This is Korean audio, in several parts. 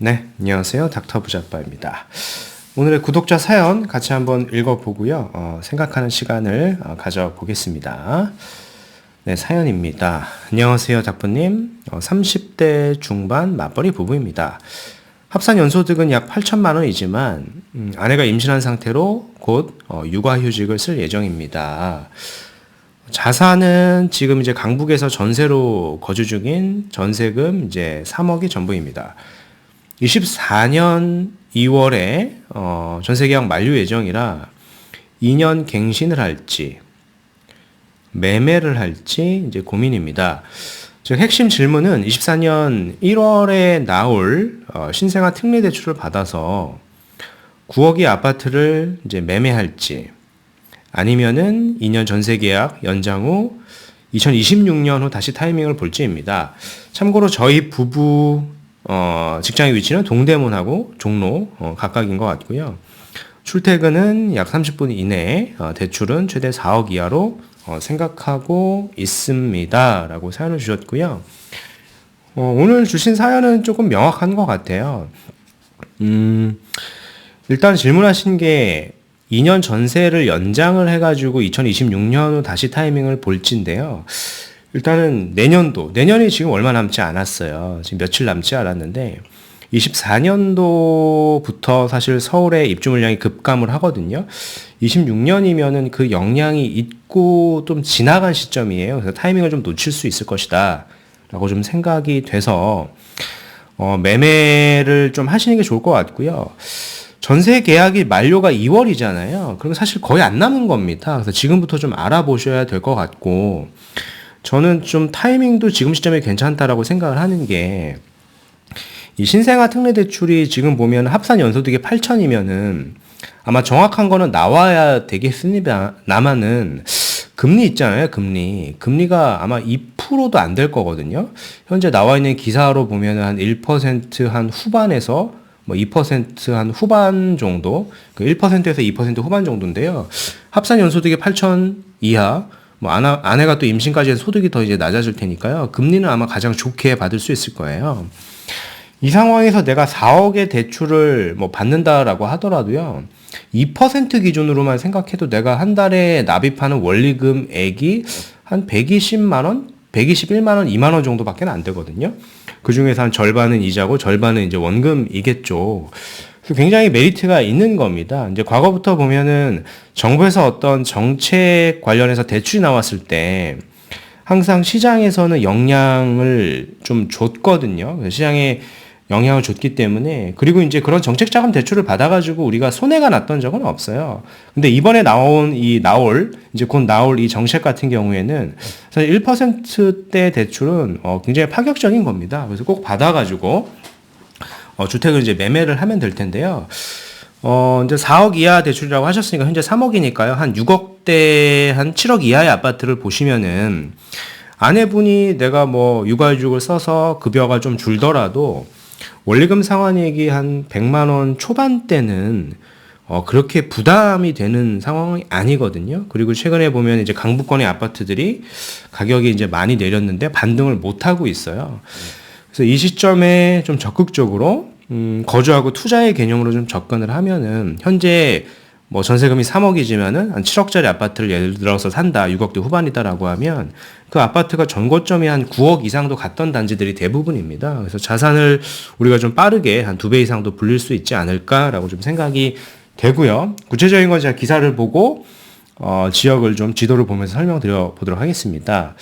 네, 안녕하세요. 닥터 부자빠입니다. 오늘의 구독자 사연 같이 한번 읽어보고요. 어, 생각하는 시간을 어, 가져보겠습니다. 네, 사연입니다. 안녕하세요, 닥부님. 어, 30대 중반 맞벌이 부부입니다. 합산 연소득은 약 8천만 원이지만 음, 아내가 임신한 상태로 곧 어, 육아휴직을 쓸 예정입니다. 자산은 지금 이제 강북에서 전세로 거주 중인 전세금 이제 3억이 전부입니다. 24년 2월에 어, 전세계약 만료 예정이라 2년 갱신을 할지 매매를 할지 이제 고민입니다. 즉 핵심 질문은 24년 1월에 나올 어, 신생아 특례 대출을 받아서 9억의 아파트를 이제 매매할지 아니면은 2년 전세 계약 연장 후 2026년 후 다시 타이밍을 볼지입니다. 참고로 저희 부부 어, 직장의 위치는 동대문하고 종로 어, 각각인 것 같고요. 출퇴근은 약 30분 이내에 어, 대출은 최대 4억 이하로 어, 생각하고 있습니다. 라고 사연을 주셨고요. 어, 오늘 주신 사연은 조금 명확한 것 같아요. 음, 일단 질문하신 게 2년 전세를 연장을 해가지고 2026년 후 다시 타이밍을 볼지인데요. 일단은 내년도, 내년이 지금 얼마 남지 않았어요. 지금 며칠 남지 않았는데, 24년도부터 사실 서울의 입주 물량이 급감을 하거든요. 26년이면은 그 영향이 있고 좀 지나간 시점이에요. 그래서 타이밍을 좀 놓칠 수 있을 것이다. 라고 좀 생각이 돼서, 어, 매매를 좀 하시는 게 좋을 것 같고요. 전세 계약이 만료가 2월이잖아요. 그럼 사실 거의 안 남은 겁니다. 그래서 지금부터 좀 알아보셔야 될 것 같고, 저는 좀 타이밍도 지금 시점에 괜찮다라고 생각을 하는 게, 이 신생아 특례 대출이 지금 보면 합산 연소득이 8천이면은 아마 정확한 거는 나와야 되겠습니다. 나만은 금리 있잖아요, 금리. 금리가 아마 2%도 안 될 거거든요. 현재 나와 있는 기사로 보면 한 1%한 후반에서 뭐 2%한 후반 정도, 그 1%에서 2% 후반 정도인데요. 합산 연소득이 8천 이하, 뭐 아내, 아내 가 또 임신까지 해서 소득이 더 이제 낮아질 테니까요. 금리는 아마 가장 좋게 받을 수 있을 거예요. 이 상황에서 내가 4억의 대출을 뭐 받는다라고 하더라도요. 2% 기준으로만 생각해도 내가 한 달에 납입하는 원리금액이 한 120만 원, 121만 원, 2만 원 정도밖에 안 되거든요. 그 중에서 한 절반은 이자고 절반은 이제 원금이겠죠. 그래서 굉장히 메리트가 있는 겁니다. 이제 과거부터 보면은 정부에서 어떤 정책 관련해서 대출이 나왔을 때 항상 시장에서는 영향을 좀 줬거든요. 시장에 영향을 줬기 때문에 그리고 이제 그런 정책 자금 대출을 받아가지고 우리가 손해가 났던 적은 없어요. 근데 이번에 나온 이 나올 이제 곧 나올 이 정책 같은 경우에는 사실 1%대 대출은 어 굉장히 파격적인 겁니다. 그래서 꼭 받아가지고 어 주택을 이제 매매를 하면 될 텐데요. 어, 이제 4억 이하 대출이라고 하셨으니까 현재 3억이니까요. 한 6억대, 한 7억 이하의 아파트를 보시면은 아내분이 내가 뭐 육아휴직을 써서 급여가 좀 줄더라도 원리금 상환액이 한 100만 원 초반대는 어, 그렇게 부담이 되는 상황이 아니거든요. 그리고 최근에 보면 이제 강북권의 아파트들이 가격이 이제 많이 내렸는데 반등을 못 하고 있어요. 그래서 이 시점에 좀 적극적으로 음, 거주하고 투자의 개념으로 좀 접근을 하면은 현재 뭐 전세금이 3억이지만은 한 7억짜리 아파트를 예를 들어서 산다. 6억대 후반이다라고 하면 그 아파트가 전고점이 한 9억 이상도 갔던 단지들이 대부분입니다. 그래서 자산을 우리가 좀 빠르게 한 두 배 이상도 불릴 수 있지 않을까라고 좀 생각이 되고요. 구체적인 건 제가 기사를 보고 어, 지역을 좀 지도를 보면서 설명드려 보도록 하겠습니다.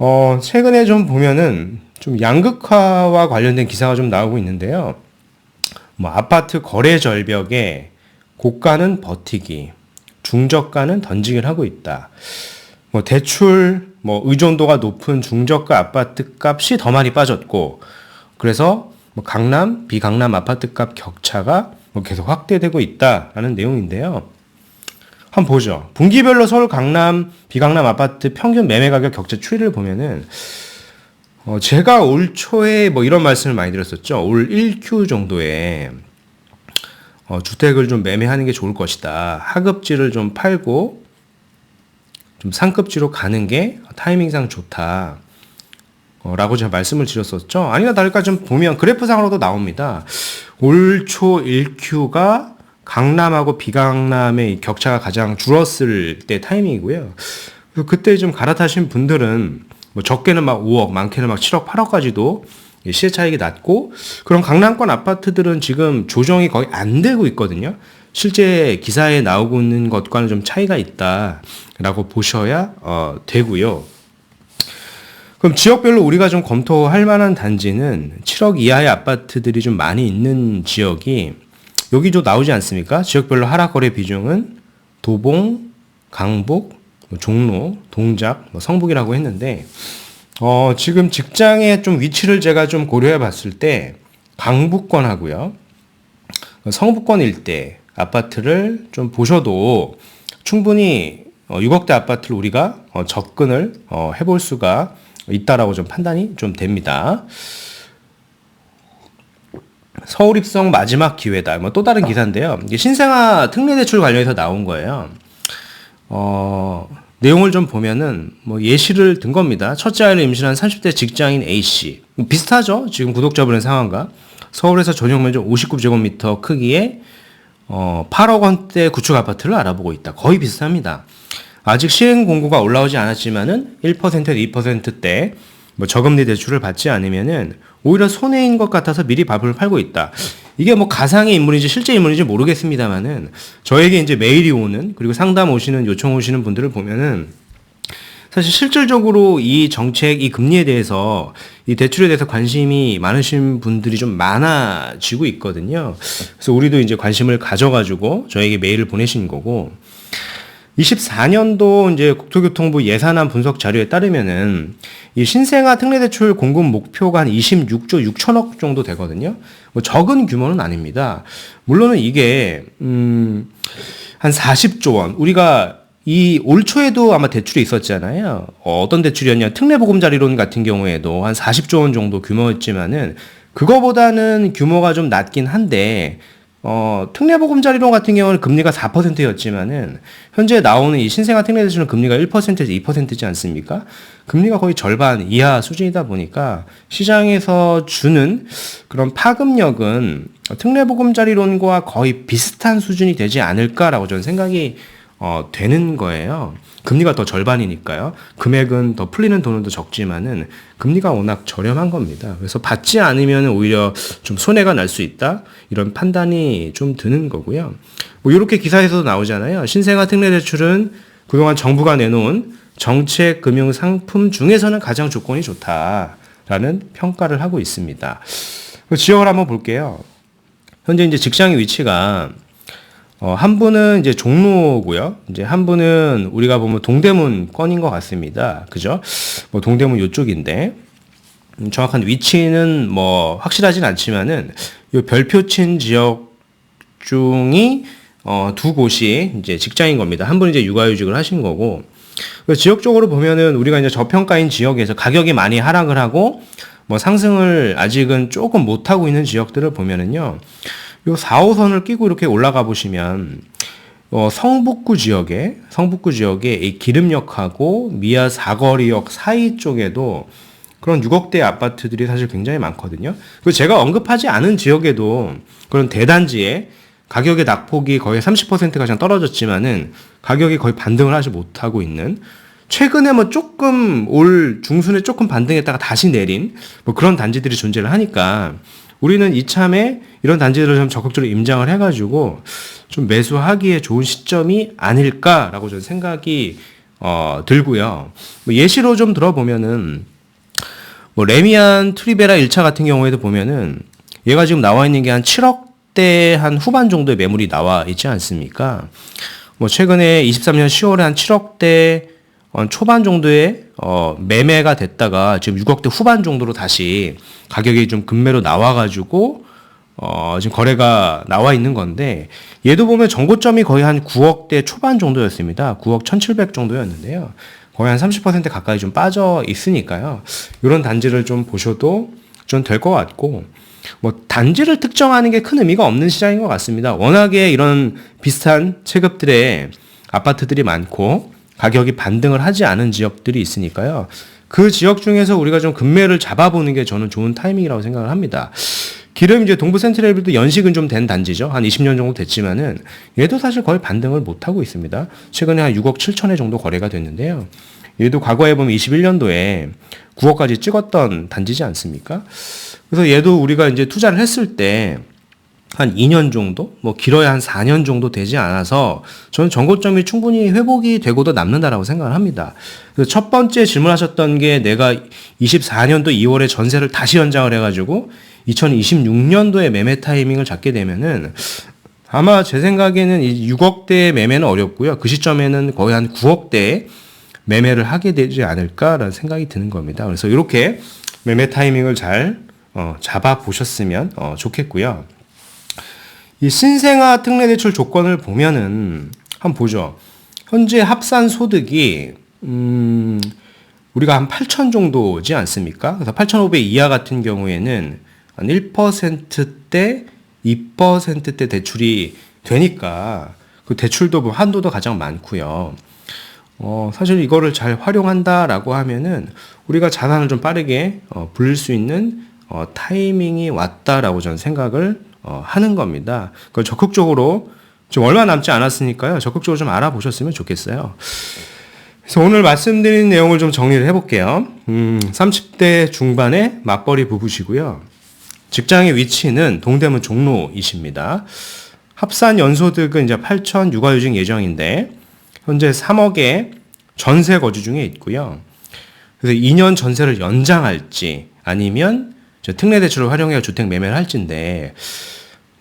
어, 최근에 좀 보면은 좀 양극화와 관련된 기사가 좀 나오고 있는데요. 뭐 아파트 거래 절벽에 고가는 버티기, 중저가는 던지기를 하고 있다. 뭐 대출 뭐 의존도가 높은 중저가 아파트 값이 더 많이 빠졌고 그래서 뭐 강남, 비강남 아파트 값 격차가 뭐 계속 확대되고 있다라는 내용인데요. 한번 보죠. 분기별로 서울 강남, 비강남 아파트 평균 매매 가격 격차 추이를 보면은 어 제가 올 초에 뭐 이런 말씀을 많이 드렸었죠. 올 1Q 정도에 어, 주택을 좀 매매하는 게 좋을 것이다. 하급지를 좀 팔고 좀 상급지로 가는 게 타이밍상 좋다. 어, 라고 제가 말씀을 드렸었죠. 아니나 다를까 좀 보면 그래프상으로도 나옵니다. 올 초 1Q가 강남하고 비강남의 격차가 가장 줄었을 때 타이밍이고요. 그때 좀 갈아타신 분들은 뭐 적게는 막 5억, 많게는 막 7억, 8억까지도 시세 차익이 낮고 그런 강남권 아파트들은 지금 조정이 거의 안 되고 있거든요. 실제 기사에 나오고 있는 것과는 좀 차이가 있다라고 보셔야 어, 되고요. 그럼 지역별로 우리가 좀 검토할 만한 단지는 7억 이하의 아파트들이 좀 많이 있는 지역이 여기 좀 나오지 않습니까? 지역별로 하락거래 비중은 도봉, 강북, 뭐 종로, 동작, 뭐 성북이라고 했는데 어, 지금 직장의 좀 위치를 제가 좀 고려해 봤을 때 강북권 하고요. 성북권 일대 아파트를 좀 보셔도 충분히 어, 6억대 아파트를 우리가 어, 접근을 어, 해볼 수가 있다라고 좀 판단이 좀 됩니다. 서울 입성 마지막 기회다. 뭐 또 다른 기사인데요. 신생아 특례 대출 관련해서 나온 거예요. 어, 내용을 좀 보면은 뭐 예시를 든 겁니다. 첫째 아이를 임신한 30대 직장인 A 씨. 비슷하죠? 지금 구독자분의 상황과 서울에서 전용 면적 59제곱미터 크기의 어, 8억 원대 구축 아파트를 알아보고 있다. 거의 비슷합니다. 아직 시행 공고가 올라오지 않았지만은 1%, 2%대 뭐 저금리 대출을 받지 않으면은 오히려 손해인 것 같아서 미리 밥을 팔고 있다. 이게 뭐 가상의 인물인지 실제 인물인지 모르겠습니다만은 저에게 이제 메일이 오는 그리고 상담 오시는 요청 오시는 분들을 보면은 사실 실질적으로 이 정책, 이 금리에 대해서 이 대출에 대해서 관심이 많으신 분들이 좀 많아지고 있거든요. 그래서 우리도 이제 관심을 가져가지고 저에게 메일을 보내신 거고 24년도 이제 국토교통부 예산안 분석 자료에 따르면은 이 신생아 특례대출 공급 목표가 한 26조 6천억 정도 되거든요. 뭐 적은 규모는 아닙니다. 물론은 이게 음 한 40조 원 우리가 이 올 초에도 아마 대출이 있었잖아요. 어, 어떤 대출이었냐? 특례보금자리론 같은 경우에도 한 40조 원 정도 규모였지만은 그거보다는 규모가 좀 낮긴 한데 어, 특례보금자리론 같은 경우는 금리가 4%였지만은 현재 나오는 이 신생아 특례대출은 금리가 1%에서 2%지 않습니까? 금리가 거의 절반 이하 수준이다 보니까 시장에서 주는 그런 파급력은 특례보금자리론과 거의 비슷한 수준이 되지 않을까라고 저는 생각이 어, 되는 거예요. 금리가 더 절반이니까요. 금액은 더 풀리는 돈은 더 적지만은 금리가 워낙 저렴한 겁니다. 그래서 받지 않으면 오히려 좀 손해가 날 수 있다. 이런 판단이 좀 드는 거고요. 뭐 이렇게 기사에서도 나오잖아요. 신생아 특례 대출은 그동안 정부가 내놓은 정책 금융 상품 중에서는 가장 조건이 좋다라는 평가를 하고 있습니다. 그 지역을 한번 볼게요. 현재 이제 직장의 위치가 어, 한 분은 이제 종로고요. 이제 한 분은 우리가 보면 동대문 건인 것 같습니다. 그죠? 뭐 동대문 요쪽인데 음, 정확한 위치는 뭐 확실하진 않지만은 이 별표친 지역 중이 어, 두 곳이 이제 직장인 겁니다. 한 분은 이제 육아휴직을 하신 거고 그 지역적으로 보면은 우리가 이제 저평가인 지역에서 가격이 많이 하락을 하고 뭐 상승을 아직은 조금 못 하고 있는 지역들을 보면은요. 요 4호선을 끼고 이렇게 올라가 보시면 어, 성북구 지역에 성북구 지역에 이 기름역하고 미아 사거리역 사이 쪽에도 그런 6억대 아파트들이 사실 굉장히 많거든요. 그 제가 언급하지 않은 지역에도 그런 대단지에 가격의 낙폭이 거의 30%가 그 떨어졌지만은 가격이 거의 반등을 하지 못하고 있는 최근에 뭐 조금 올 중순에 조금 반등했다가 다시 내린 뭐 그런 단지들이 존재를 하니까 우리는 이참에 이런 단지들을 좀 적극적으로 임장을 해가지고 좀 매수하기에 좋은 시점이 아닐까라고 저는 생각이 어, 들고요. 뭐 예시로 좀 들어보면은 뭐 레미안 트리베라 1차 같은 경우에도 보면은 얘가 지금 나와 있는 게 한 7억대 한 후반 정도의 매물이 나와 있지 않습니까? 뭐 최근에 23년 10월에 한 7억대 초반 정도의 어, 매매가 됐다가 지금 6억대 후반 정도로 다시 가격이 좀 급매로 나와가지고 어, 지금 거래가 나와 있는 건데 얘도 보면 정고점이 거의 한 9억대 초반 정도였습니다. 9억 1,700 정도였는데요. 거의 한 30% 가까이 좀 빠져 있으니까요. 이런 단지를 좀 보셔도 좀 될 것 같고 뭐 단지를 특정하는 게 큰 의미가 없는 시장인 것 같습니다. 워낙에 이런 비슷한 체급들의 아파트들이 많고 가격이 반등을 하지 않은 지역들이 있으니까요. 그 지역 중에서 우리가 좀 금매를 잡아보는 게 저는 좋은 타이밍이라고 생각을 합니다. 기름 이제 동부 센트럴도 연식은 좀 된 단지죠. 한 20년 정도 됐지만은 얘도 사실 거의 반등을 못 하고 있습니다. 최근에 한 6억 7천회 정도 거래가 됐는데요. 얘도 과거에 보면 21년도에 9억까지 찍었던 단지지 않습니까? 그래서 얘도 우리가 이제 투자를 했을 때 한 2년 정도, 뭐 길어야 한 4년 정도 되지 않아서 저는 정고점이 충분히 회복이 되고도 남는다라고 생각을 합니다. 그래서 첫 번째 질문하셨던 게 내가 24년도 2월에 전세를 다시 연장을 해가지고 2026년도에 매매 타이밍을 잡게 되면은 아마 제 생각에는 이 6억대 매매는 어렵고요. 그 시점에는 거의 한 9억대 매매를 하게 되지 않을까라는 생각이 드는 겁니다. 그래서 이렇게 매매 타이밍을 잘 어, 잡아 보셨으면 어, 좋겠고요. 이 신생아 특례 대출 조건을 보면은 한번 보죠. 현재 합산 소득이 음 우리가 한 8천 정도지 않습니까? 그래서 8,500 이하 같은 경우에는 한 1%대 2%대 대출이 되니까 그 대출도 뭐 한도도 가장 많고요. 어, 사실 이거를 잘 활용한다라고 하면은 우리가 자산을 좀 빠르게 어, 불릴 수 있는 어, 타이밍이 왔다라고 저는 생각을 어, 하는 겁니다. 그걸 적극적으로 지금 얼마 남지 않았으니까요. 적극적으로 좀 알아보셨으면 좋겠어요. 그래서 오늘 말씀드린 내용을 좀 정리를 해볼게요. 음, 30대 중반의 맞벌이 부부시고요. 직장의 위치는 동대문 종로이십니다. 합산 연소득은 이제 8천 육아휴직 예정인데 현재 3억의 전세 거주 중에 있고요. 그래서 2년 전세를 연장할지 아니면 저 특례 대출을 활용해 주택 매매를 할지인데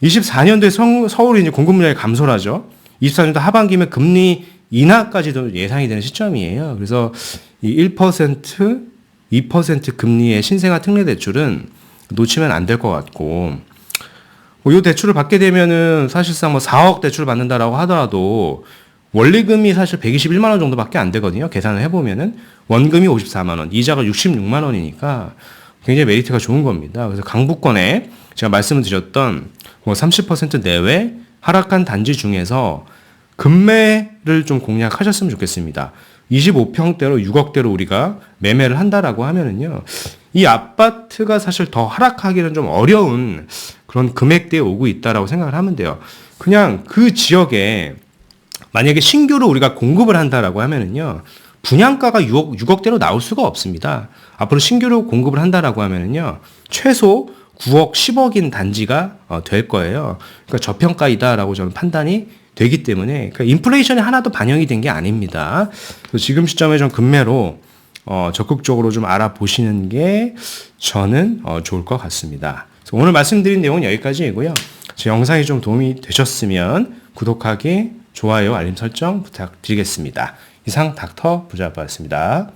24년도에 서울이 이제 공급 물량이 감소를 하죠. 24년도 하반기면 금리 인하까지도 예상이 되는 시점이에요. 그래서 이 1%, 2% 금리의 신생아 특례 대출은 놓치면 안 될 것 같고, 뭐이 대출을 받게 되면은 사실상 뭐 4억 대출을 받는다라고 하더라도 원리금이 사실 121만 원 정도밖에 안 되거든요. 계산을 해보면은 원금이 54만 원, 이자가 66만 원이니까 굉장히 메리트가 좋은 겁니다. 그래서 강북권에 제가 말씀을 드렸던 뭐 30% 내외 하락한 단지 중에서 금매를 좀 공략하셨으면 좋겠습니다. 25평대로 6억대로 우리가 매매를 한다라고 하면은요. 이 아파트가 사실 더 하락하기는 좀 어려운 그런 금액대에 오고 있다라고 생각을 하면 돼요. 그냥 그 지역에 만약에 신규로 우리가 공급을 한다라고 하면은요. 분양가가 6억, 6억대로 나올 수가 없습니다. 앞으로 신규로 공급을 한다라고 하면은요. 최소 9억, 10억인 단지가 어, 될 거예요. 그러니까 저평가이다라고 저는 판단이 되기 때문에 그러니까 인플레이션이 하나도 반영이 된 게 아닙니다. 지금 시점에 좀 금매로 어, 적극적으로 좀 알아보시는 게 저는 어, 좋을 것 같습니다. 오늘 말씀드린 내용은 여기까지이고요. 제 영상이 좀 도움이 되셨으면 구독하기, 좋아요, 알림 설정 부탁드리겠습니다. 이상 닥터 부자빠였습니다.